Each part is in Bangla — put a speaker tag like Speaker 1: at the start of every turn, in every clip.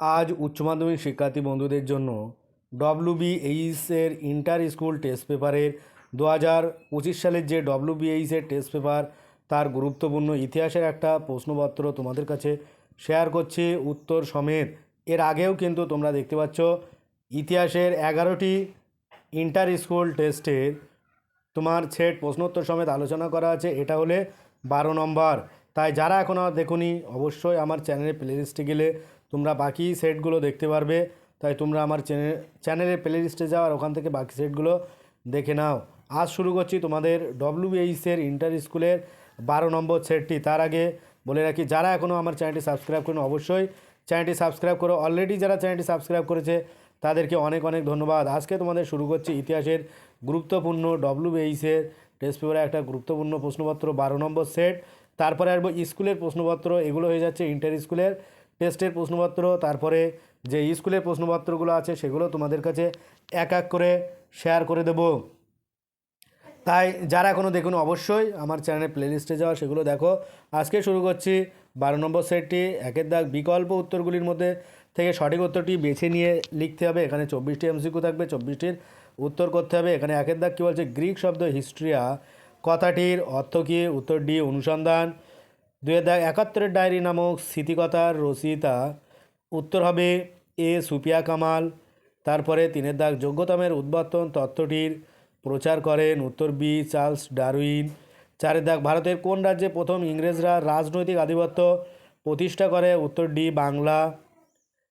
Speaker 1: আজ উচ্চ মাধ্যমিক শিক্ষার্থী বন্ধুদের জন্য ডব্লিউবিএইচের ইন্টার স্কুল টেস্ট পেপারের দু হাজার পঁচিশ সালের যে ডব্লিউবিএইচের টেস্ট পেপার তার গুরুত্বপূর্ণ ইতিহাসের একটা প্রশ্নপত্র তোমাদের কাছে শেয়ার করছি উত্তর সমেত। এর আগেও কিন্তু তোমরা দেখতে পাচ্ছ, ইতিহাসের এগারোটি ইন্টার স্কুল টেস্টের তোমার সেট প্রশ্নোত্তর সমেত আলোচনা করা আছে, এটা হলে বারো নম্বর। তাই যারা এখনও দেখুনি, অবশ্যই আমার চ্যানেলের প্লেলিস্টে গেলে তোমরা বাকি সেটগুলো দেখতে পারবে। তাই তোমরা আমার চ্যানেল চ্যানেলের প্লেলিস্টে যাও আর ওখান থেকে বাকি সেটগুলো দেখে নাও। আজ শুরু করছি তোমাদের ডব্লিউবিএইচের ইন্টার স্কুলের বারো নম্বর সেটটি। তার আগে বলে রাখি, যারা এখনও আমার চ্যানেলটি সাবস্ক্রাইব করেন, অবশ্যই চ্যানেলটি সাবস্ক্রাইব করো। অলরেডি যারা চ্যানেলটি সাবস্ক্রাইব করেছে, তাদেরকে অনেক অনেক ধন্যবাদ। আজকে তোমাদের শুরু করছি ইতিহাসের গুরুত্বপূর্ণ ডব্লিউবিএইচের টেস্ট পেপারে একটা গুরুত্বপূর্ণ প্রশ্নপত্র, বারো নম্বর সেট। তারপরে আসব স্কুলের প্রশ্নপত্র। এগুলো হয়ে যাচ্ছে ইন্টার স্কুলের টেস্টের প্রশ্নপত্র, তারপরে যে স্কুলের প্রশ্নপত্রগুলো আছে সেগুলো তোমাদের কাছে এক এক করে শেয়ার করে দেবো। তাই যারা এখনও দেখুন, অবশ্যই আমার চ্যানেলের প্লেলিস্টে যাওয়া সেগুলো দেখো। আজকে শুরু করছি বারো নম্বর সেটটি। একের দাগ বিকল্প উত্তরগুলির মধ্যে থেকে সঠিক উত্তরটি বেছে নিয়ে লিখতে হবে। এখানে চব্বিশটি এমসিকিউ থাকবে, চব্বিশটির উত্তর করতে হবে। এখানে একের দাগ কী বলছে? গ্রিক শব্দ হিস্ট্রিয়া। কথাটির অর্থ কী? উত্তর ডি, অনুসন্ধান। দুয়ের দাগ একাত্তরের ডায়েরি নামক স্মৃতিকথার রচয়িতা উত্তর হবে এ সুপিয়া কামাল। তারপরে তিনের দাগ যোগ্যতমের উদ্বর্তন তত্ত্বটির প্রচার করেন উত্তর বি চার্লস ডারউইন। চারের দাগ ভারতের কোন রাজ্যে প্রথম ইংরেজরা রাজনৈতিক আধিপত্য প্রতিষ্ঠা করে? উত্তর ডি বাংলা।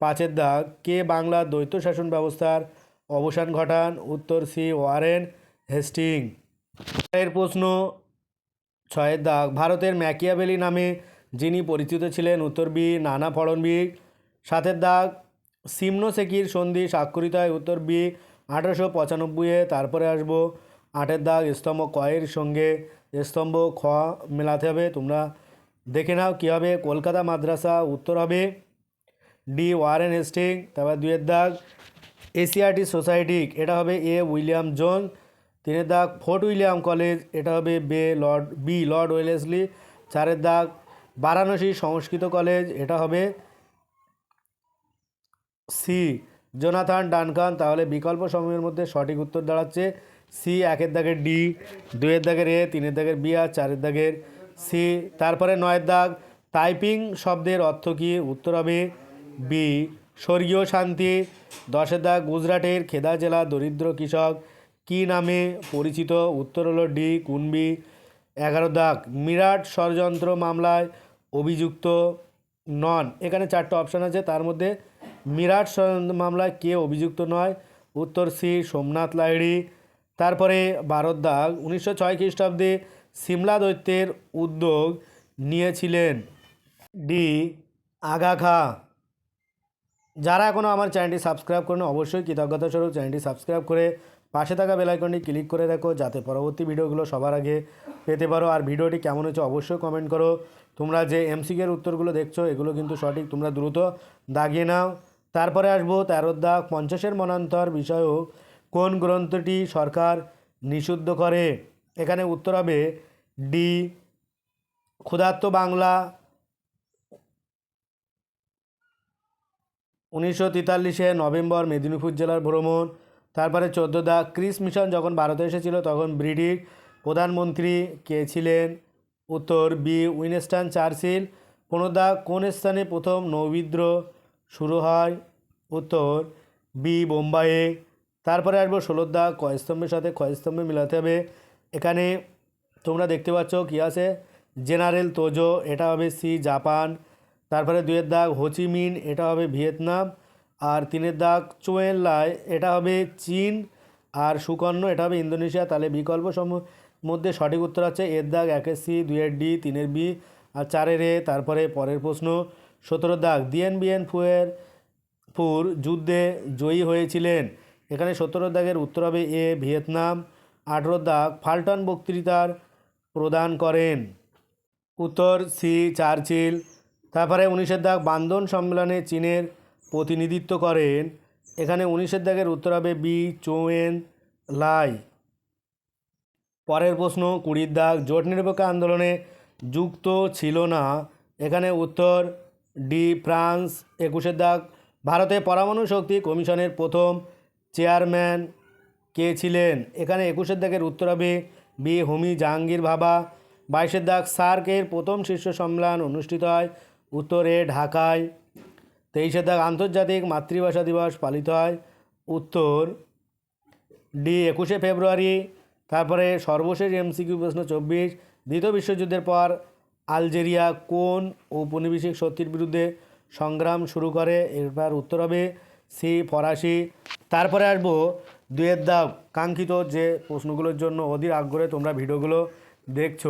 Speaker 1: পাঁচের দাগ, কে বাংলার দ্বৈত শাসন ব্যবস্থার অবসান ঘটান? উত্তর সি ওয়ারেন হেস্টিং। এর প্রশ্ন ছয়ের দাগ। ভারতের ম্যাকিয়াভেলি নামে যিনি পরিচিত ছিলেন, উত্তর বি নানা ফড়নবিক সাতের দাগ সিমনোসেকির সন্ধি স্বাক্ষরিত হয় উত্তর বি আঠারোশো পঁচানব্বইয়ে। তারপরে আসব আটের দাগ, স্তম্ভ কয়ের সঙ্গে স্তম্ভ খ মেলাতে হবে। তোমরা দেখে নাও কী হবে। কলকাতা মাদ্রাসা উত্তর হবে। ডি ওয়ারেন হেস্টিং, তারপর দুয়ের দাগ, এসিআরটি সোসাইটি, এটা হবে এ উইলিয়াম জোন তিনের দাগ ফোর্ট উইলিয়াম কলেজ, এটা হবে বে লর্ড, বি লর্ড ওয়েলেসলি। চারের দাগ বারাণসী সংস্কৃত কলেজ, এটা হবে সি জোনাথান ডানকান। তাহলে বিকল্প সময়ের মধ্যে সঠিক উত্তর দাঁড়াচ্ছে সি, একের দাগের ডি দুয়ের দাগের এ তিনের দাগের বি আর চারের দাগের সি। তারপরে নয়ের দাগ, টাইপিং শব্দের অর্থ কী? উত্তর হবে বি, স্বর্গীয় শান্তি। দশের দাগ, গুজরাটের খেদা জেলা, দরিদ্র কৃষক। কী নামে পরিচিত? উত্তর হলো ডি, কুনবি। এগারো দাগ, মিরাট ষড়যন্ত্র মামলায় অভিযুক্ত নন। এখানে চারটে অপশান আছে, তার মধ্যে মিরাট ষড়যন্ত্র মামলায় কে অভিযুক্ত নয়, উত্তর সি, সোমনাথ লাহিড়ি। তারপরে ভারত দাগ, উনিশশো ছয় খ্রিস্টাব্দে সিমলা দৈত্যের উদ্যোগ নিয়েছিলেন ডি আগা খা। যারা এখনও আমার চ্যানেলটি সাবস্ক্রাইব করেন অবশ্যই কৃতজ্ঞতা স্বরূপ চ্যানেলটি সাবস্ক্রাইব করে পাশে থাকা বেলাইকনটি ক্লিক করে রাখো যাতে পরবর্তী ভিডিওগুলো সবার আগে পেতে পারো। আর ভিডিওটি কেমন হচ্ছে অবশ্যই কমেন্ট করো। তোমরা যে এমসিকের উত্তরগুলো দেখছ, এগুলো কিন্তু সঠিক, তোমরা দ্রুত দাগিয়ে নাও। তারপরে আসব তেরো দাগ পঞ্চাশের মনান্তর বিষয়ও কোন গ্রন্থটি সরকার নিষিদ্ধ করে? এখানে উত্তর হবে ডি ক্ষুধার্ত বাংলা, উনিশশো তেতাল্লিশে নভেম্বর মেদিনীপুর জেলার ভ্রমণ। তারপরে চোদ্দ দা ক্রিস মিশন যখন ভারতে এসেছিল, তখন ব্রিটিশ প্রধানমন্ত্রী কে ছিলেন? উত্তর বি, উইনস্টন চার্চিল। পনেরো দা কোন স্থানে প্রথম নৌবিদ্রোহ শুরু হয়? উত্তর বি, বোম্বাইয়ে। তারপরে আসব ষোলোর দা কয়স্তম্ভের সাথে ক্ষয়স্তম্ভে মিলাতে হবে। এখানে তোমরা দেখতে পাচ্ছ কী আছে? জেনারেল তোজো, এটা হবে সি, জাপান। তারপরে দুয়ের দাগ হোচিমিন এটা হবে ভিয়েতনাম। আর তিনের দাগ চোয়েনলাই, এটা হবে চীন। আর সুকর্ণ, এটা হবে ইন্দোনেশিয়া। তাহলে বিকল্প মধ্যে সঠিক উত্তর আছে এর দাগ একের সি দুইয়ের ডি তিনের বি আর চারের এ। তারপরে পরের প্রশ্ন, সতেরো দাগ। দিয়েন বিয়েন ফুয়ের ফুর যুদ্ধে জয়ী হয়েছিলেন। এখানে সতেরো দাগের উত্তর হবে এ, ভিয়েতনাম। আঠেরো দাগ ফাল্টন বক্তৃতার প্রদান করেন। উত্তর সি, চার্চিল। তারপরে উনিশের দাগ বান্দন সম্মেলনে চীনের প্রতিনিধিত্ব করেন। এখানে উনিশের দাগের উত্তর হবে বি চৌয়েন লাই। পরের প্রশ্ন, কুড়ির দাগ, জোট নিরপেক্ষ আন্দোলনে যুক্ত ছিল না। এখানে উত্তর, ডি ফ্রান্স, একুশের দাগ। ভারতে পরমাণু শক্তি কমিশনের প্রথম চেয়ারম্যান কে ছিলেন? এখানে একুশের দাগের উত্তর হবে বি হোমি জাহাঙ্গীর ভাবা। বাইশের দাগ, সার্কের প্রথম শীর্ষ সম্মেলন অনুষ্ঠিত হয় উত্তরে ঢাকায়। তেইশের দাগ আন্তর্জাতিক মাতৃভাষা দিবস পালিত হয়। উত্তর, ডি, একুশে ফেব্রুয়ারি। তারপরে সর্বশেষ এমসিকিউ প্রশ্ন চব্বিশ। দ্বিতীয় বিশ্বযুদ্ধের পর আলজেরিয়া কোন ঔপনিবেশিক শক্তির বিরুদ্ধে সংগ্রাম শুরু করে? এরপর উত্তর হবে সি, ফরাসি। তারপরে আসব দুয়ের দাগ। কাঙ্ক্ষিত যে প্রশ্নগুলোর জন্য অধীর আগ্রহে তোমরা ভিডিওগুলো দেখছ,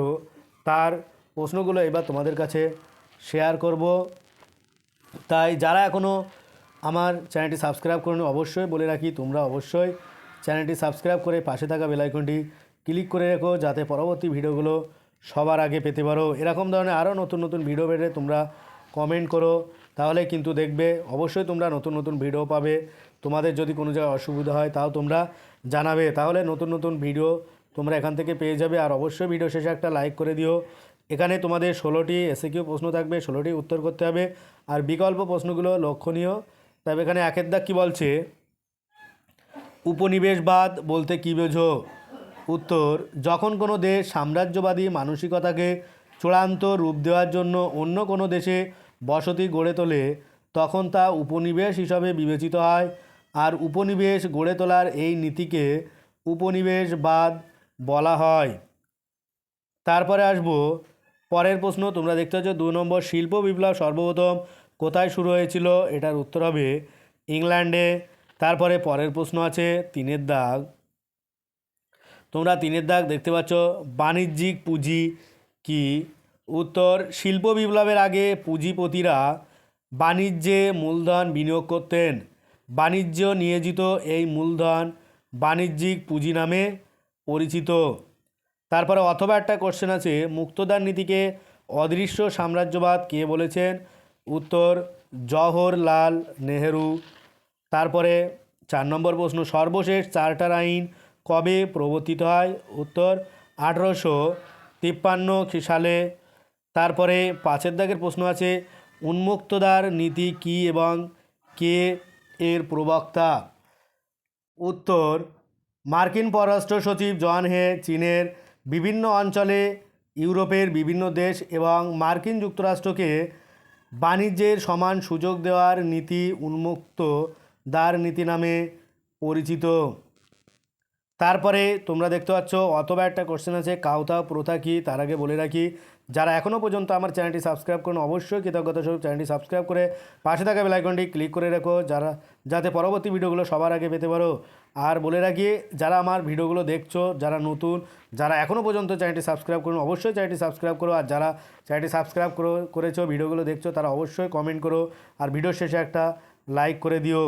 Speaker 1: তার প্রশ্নগুলো এবার তোমাদের কাছে শেয়ার করব। তাই যারা এখনও আমার চ্যানেলটি সাবস্ক্রাইব করেনি, অবশ্যই বলে রাখি তোমরা অবশ্যই চ্যানেলটি সাবস্ক্রাইব করে পাশে থাকা বেলাইকনটি ক্লিক করে রেখো যাতে পরবর্তী ভিডিওগুলো সবার আগে পেতে পারো। এরকম ধরনের আরও নতুন নতুন ভিডিও পেতে তোমরা কমেন্ট করো, তাহলে কিন্তু দেখবে অবশ্যই তোমরা নতুন নতুন ভিডিও পাবে। তোমাদের যদি কোনো জায়গায় অসুবিধা হয় তাও তোমরা জানাবে। তাহলে নতুন নতুন ভিডিও তোমরা এখান থেকে পেয়ে যাবে। আর অবশ্যই ভিডিও শেষে একটা লাইক করে দিও। এখানে তোমাদের ষোলোটি এসে কিউ প্রশ্ন থাকবে, ষোলোটি উত্তর করতে হবে। আর বিকল্প প্রশ্নগুলো লক্ষণীয়। তবে এখানে একের দাগ কী বলছে? উপনিবেশবাদ বলতে কী বোঝো? উত্তর, যখন কোনো দেশ সাম্রাজ্যবাদী মানসিকতাকে চূড়ান্ত রূপ দেওয়ার জন্য অন্য কোনো দেশে বসতি গড়ে তোলে, তখন তা উপনিবেশ হিসাবে বিবেচিত হয়। আর উপনিবেশ গড়ে তোলার এই নীতিকে উপনিবেশবাদ বলা হয়। তারপরে আসব পরের প্রশ্ন, তোমরা দেখতে পাচ্ছ দু নম্বর শিল্প বিপ্লব সর্বপ্রথম কোথায় শুরু হয়েছিল? এটার উত্তর হবে ইংল্যান্ডে। তারপরে পরের প্রশ্ন আছে তিনের দাগ। তোমরা তিনের দাগ দেখতে পাচ্ছ, বাণিজ্যিক পুঁজি কি? উত্তর, শিল্প বিপ্লবের আগে পুঁজিপতিরা বাণিজ্যে মূলধন বিনিয়োগ করতেন। বাণিজ্য নিয়োজিত এই মূলধন বাণিজ্যিক পুঁজি নামে পরিচিত। তারপরে অথবা একটা কোশ্চেন আছে, মুক্তদার নীতিকে অদৃশ্য সাম্রাজ্যবাদ কে বলেছেন? উত্তর, জওহরলাল নেহেরু। তারপরে চার নম্বর প্রশ্ন, সর্বশেষ চার্টার আইন কবে প্রবর্তিত হয়? উত্তর, আঠেরোশো তিপ্পান্ন সালে। তারপরে পাঁচের দাগের প্রশ্ন আছে, উন্মুক্তদার নীতি কি এবং কে এর প্রবক্তা? উত্তর, মার্কিন পররাষ্ট্র সচিব জন হে চীনের বিভিন্ন অঞ্চলে, ইউরোপের বিভিন্ন দেশ এবং মার্কিন যুক্তরাষ্ট্রকে বাণিজ্যের সমান সুযোগ দেওয়ার নীতি উন্মুক্ত দ্বার নীতি নামে পরিচিত। তারপরে তোমরা দেখতে পাচ্ছ, অথবা একটা কোশ্চেন আছে, কাউতা, প্রথা কি, তার আগে বলে রাখি, যারা এখনও পর্যন্ত আমার চ্যানেলটি সাবস্ক্রাইব করুন, অবশ্যই কৃতজ্ঞতা স্বরূপ চ্যানেলটি সাবস্ক্রাইব করে পাশে থাকা বেলাইকনটি ক্লিক করে রেখো, যারা, যাতে পরবর্তী ভিডিওগুলো সবার আগে পেতে পারো। আর বলে রাখি, যারা আমার ভিডিওগুলো দেখছ, যারা নতুন, যারা এখনও পর্যন্ত চ্যানেলটি সাবস্ক্রাইব করুন, অবশ্যই চ্যানেলটি সাবস্ক্রাইব করো, আর যারা চ্যানেলটি সাবস্ক্রাইব করো, করেছ ভিডিওগুলো দেখছ, তারা অবশ্যই কমেন্ট করো, আর ভিডিও শেষে একটা লাইক করে দিও।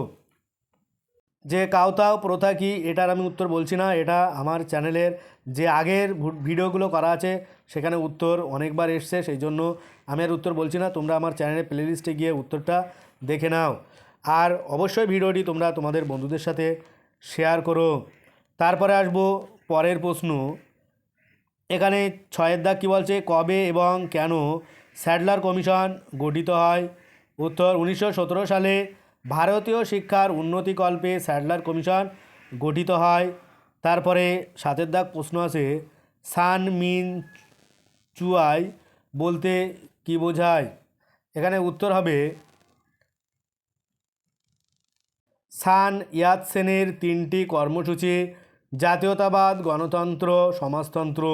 Speaker 1: যে কাউতাও প্রথা কি, এটার আমি উত্তর বলছি না। এটা আমার চ্যানেলের যে আগের ভিডিওগুলো করা আছে, সেখানে উত্তর অনেকবার এসছে, সেই জন্য আমি আর উত্তর বলছি না। তোমরা আমার চ্যানেলের প্লেলিস্টে গিয়ে উত্তরটা দেখে নাও। আর অবশ্যই ভিডিওটি তোমরা তোমাদের বন্ধুদের সাথে শেয়ার করো। তারপরে আসব পরের প্রশ্ন। এখানে ছয়ের দাগ কী বলছে? কবে এবং কেন স্যাডলার কমিশন গঠিত হয়? উত্তর উনিশশো সতেরো সালে ভারতীয় শিক্ষার উন্নতিকল্পে স্যাডলার কমিশন গঠিত হয়। তারপরে সাতের দাগ প্রশ্ন আছে সান মিন চুয়াই বলতে কি বোঝায়? এখানে উত্তর হবে, সান ইয়াতসেনের তিনটি কর্মসূচি, জাতীয়তাবাদ, গণতন্ত্র, সমাজতন্ত্র।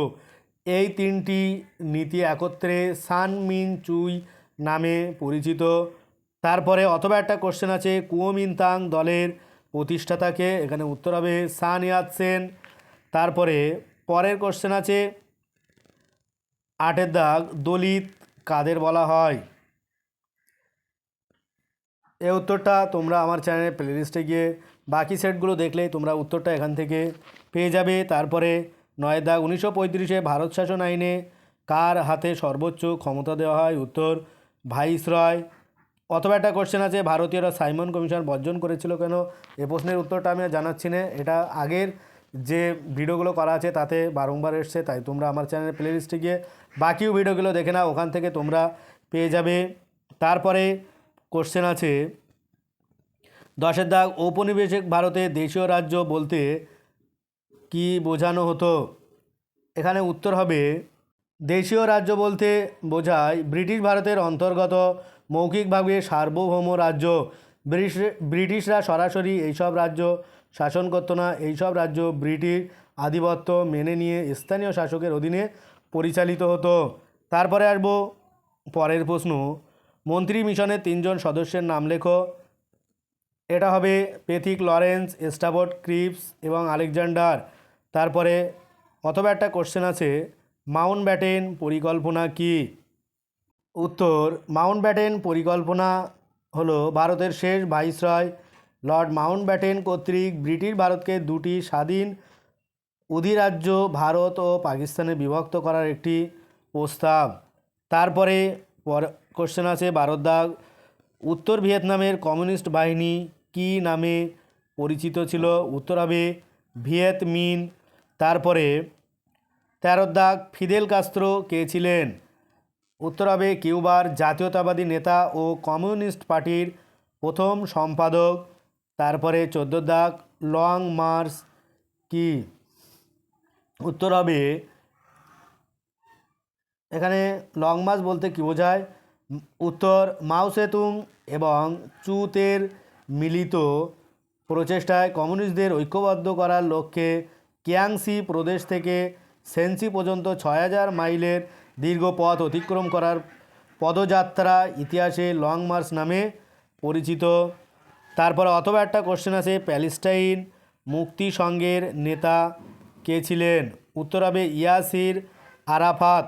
Speaker 1: এই তিনটি নীতি একত্রে সান মিন চুই নামে পরিচিত। তারপরে অথবা একটা কোশ্চেন আছে, কুয়োমিনতাং দলের প্রতিষ্ঠাতাকে, এখানে উত্তর হবে সান। ইয়াতসেন তারপরে পরের কোশ্চেন আছে, আটের দাগ দলিত কাদের বলা হয়? এই উত্তরটা তোমরা আমার চ্যানেলের প্লেলিস্টে গিয়ে বাকি সেটগুলো দেখলেই তোমরা উত্তরটা এখান থেকে পেয়ে যাবে। তারপরে নয় দাগ উনিশশো পঁয়ত্রিশে ভারত শাসন আইনে কার হাতে সর্বোচ্চ ক্ষমতা দেওয়া হয়? উত্তর ভাইসরয় অথবা একটা কোশ্চেন আছে, ভারতীয়রা সাইমন কমিশন বর্জন করেছিল কেন? এ প্রশ্নের উত্তরটা আমি জানাচ্ছি না। এটা আগের যে ভিডিওগুলো করা আছে, তাতে বারংবার এসছে, তাই তোমরা আমার চ্যানেলের প্লেলিস্টে গিয়ে বাকিও ভিডিওগুলো দেখে নাও, ওখান থেকে তোমরা পেয়ে যাবে। তারপরে কোশ্চেন আছে দশের দাগ ঔপনিবেশিক ভারতে দেশীয় রাজ্য বলতে কি বোঝানো হতো? এখানে উত্তর হবে, দেশীয় রাজ্য বলতে বোঝায় ব্রিটিশ ভারতের অন্তর্গত মৌখিকভাবে সার্বভৌম রাজ্য। ব্রিটিশ, ব্রিটিশরা সরাসরি এইসব রাজ্য শাসন করতো না। এইসব রাজ্য ব্রিটিশ আধিপত্য মেনে নিয়ে স্থানীয় শাসকের অধীনে পরিচালিত হতো। তারপরে আসব পরের প্রশ্ন। মন্ত্রী মিশনের তিনজন সদস্যের নাম লেখো। এটা হবে পেথিক লরেন্স এস্টাবট ক্রিপস এবং আলেকজান্ডার। তারপরে অথবা একটা কোশ্চেন আছে মাউন্ট ব্যাটেন পরিকল্পনা কি? উত্তর মাউন্ট ব্যাটেন পরিকল্পনা হলো ভারতের শেষ ভাইসরয় লর্ড মাউন্ট ব্যাটেন কর্তৃক ব্রিটিশ ভারতকে দুটি স্বাধীন অধিরাজ্য ভারত ও পাকিস্তানে বিভক্ত করার একটি প্রস্তাব। তারপরে পর কোশ্চেন আছে ভারত দাগ উত্তর ভিয়েতনামের কমিউনিস্ট বাহিনী কী নামে পরিচিত ছিল? উত্তর হবে ভিয়েত মিন তারপরে তেরো দাগ ফিদেল কাস্ত্রো কে ছিলেন? উত্তর হবে কিউবার জাতীয়তাবাদী নেতা ও কমিউনিস্ট পার্টির প্রথম সম্পাদক, তারপরে চোদ্দ দাগ, লং মার্চ কি? উত্তর হবে এখানে লং মার্চ বলতে কী বোঝায়? উত্তর মাও সেতুং এবং চুতের মিলিত প্রচেষ্টায় কমিউনিস্টদের ঐক্যবদ্ধ করার লক্ষ্যে কিয়াংসি প্রদেশ থেকে সেন্সি পর্যন্ত ছয় হাজার মাইলের দীর্ঘ পথ অতিক্রম করার পদযাত্রা ইতিহাসে লং মার্চ নামে পরিচিত। তারপর অথবা একটা কোশ্চেন আছে প্যালেস্টাইন মুক্তি সংঘের নেতা কে ছিলেন? উত্তর হবে ইয়াসির আরাফাত।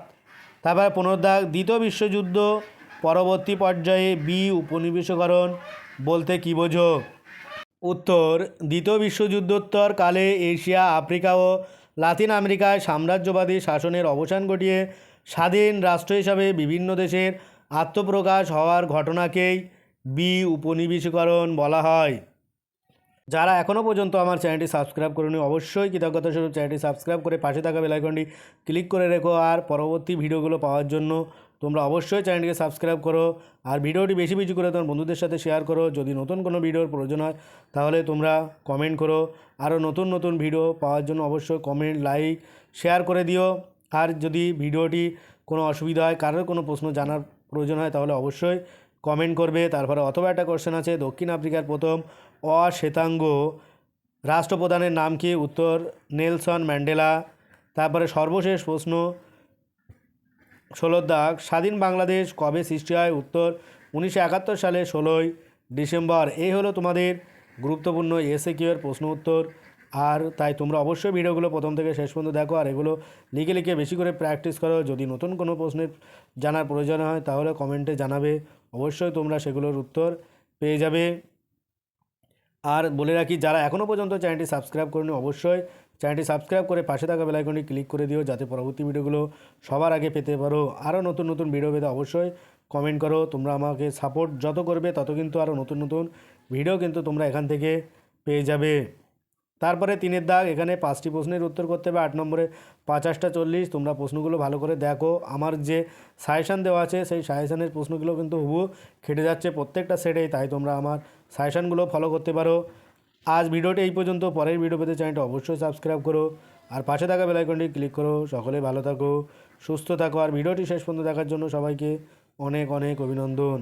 Speaker 1: তারপরে পুনরুদ্ধার দ্বিতীয় বিশ্বযুদ্ধ পরবর্তী পর্যায়ে বি উপনিবেশকরণ বলতে কী বোঝো? উত্তর, দ্বিতীয় বিশ্বযুদ্ধোত্তর কালে এশিয়া, আফ্রিকা ও লাতিন আমেরিকায় সাম্রাজ্যবাদী শাসনের অবসান ঘটিয়ে স্বাধীন রাষ্ট্র হিসাবে বিভিন্ন দেশের আত্মপ্রকাশ হওয়ার ঘটনাকেই বি উপনিবেশীকরণ বলা হয়। যারা এখনও পর্যন্ত আমার চ্যানেলটি সাবস্ক্রাইব করেনি অবশ্যই কৃতজ্ঞতা স্বরূপ চ্যানেলটি সাবস্ক্রাইব করে পাশে থাকা বেলাইকনটি ক্লিক করে রেখো। আর পরবর্তী ভিডিওগুলো পাওয়ার জন্য তোমরা অবশ্যই চ্যানেলটিকে সাবস্ক্রাইব করো। আর ভিডিওটি বেশি বেশি করে তোমার বন্ধুদের সাথে শেয়ার করো। যদি নতুন কোনো ভিডিওর প্রয়োজন হয়, তাহলে তোমরা কমেন্ট করো। আরও নতুন নতুন ভিডিও পাওয়ার জন্য অবশ্যই কমেন্ট, লাইক, শেয়ার করে দিও। আর যদি ভিডিওটি কোনো অসুবিধা হয়, কারোর কোনো প্রশ্ন জানার প্রয়োজন হয়, তাহলে অবশ্যই কমেন্ট করবে। তারপরে অথবা একটা কোশ্চেন আছে, দক্ষিণ আফ্রিকার প্রথম অশ্বেতাঙ্গ রাষ্ট্রপ্রধানের নাম কি? উত্তর, নেলসন ম্যান্ডেলা। তারপরে সর্বশেষ প্রশ্ন, ষোলোর দাগ, স্বাধীন বাংলাদেশ কবে সৃষ্টি হয়? উত্তর, উনিশশো একাত্তর সালে ষোলোই ডিসেম্বর। এই হলো তোমাদের গুরুত্বপূর্ণ এসে কিউয়ের প্রশ্ন উত্তর। আর তাই তোমরা অবশ্যই ভিডিওগুলো প্রথম থেকে শেষ পর্যন্ত দেখো, আর এগুলো লিখে লিখে বেশি করে প্র্যাকটিস করো। যদি নতুন কোনো প্রশ্নের জানার প্রয়োজন হয়, তাহলে কমেন্টে জানাবে। অবশ্যই তোমরা সেগুলোর উত্তর পেয়ে যাবে। আর বলে রাখি, যারা এখনও পর্যন্ত চ্যানেলটি সাবস্ক্রাইব করেনি, অবশ্যই চ্যানেলটি সাবস্ক্রাইব করে পাশে থাকা বেলাইকনটি ক্লিক করে দিও, যাতে পরবর্তী ভিডিওগুলো সবার আগে পেতে পারো। আরও নতুন নতুন ভিডিও পেতে অবশ্যই কমেন্ট করো। তোমরা আমাকে সাপোর্ট যত করবে, তত কিন্তু আরও নতুন নতুন ভিডিও কিন্তু তোমরা এখান থেকে পেয়ে যাবে। তারপরে তিনের দাগ, এখানে পাঁচটি প্রশ্নের উত্তর করতে হবে। আট নম্বরে পাঁচাশটা চল্লিশ, তোমরা প্রশ্নগুলো ভালো করে দেখো। আমার যে সাজেশান দেওয়া আছে, সেই সাজেশানের প্রশ্নগুলো কিন্তু হুবু খেটে যাচ্ছে প্রত্যেকটা সেটেই, তাই তোমরা আমার সাজেশানগুলো ফলো করতে পারো। আজ ভিডিওটি এই পর্যন্ত, পরের ভিডিও পেতে চ্যানেলটা অবশ্যই সাবস্ক্রাইব করো। আর পাশে থাকা বেলাইকনটি ক্লিক করো, সকলে ভালো থাকো, সুস্থ থাকো। আর ভিডিওটি শেষ পর্যন্ত দেখার জন্য সবাইকে অনেক অনেক অভিনন্দন।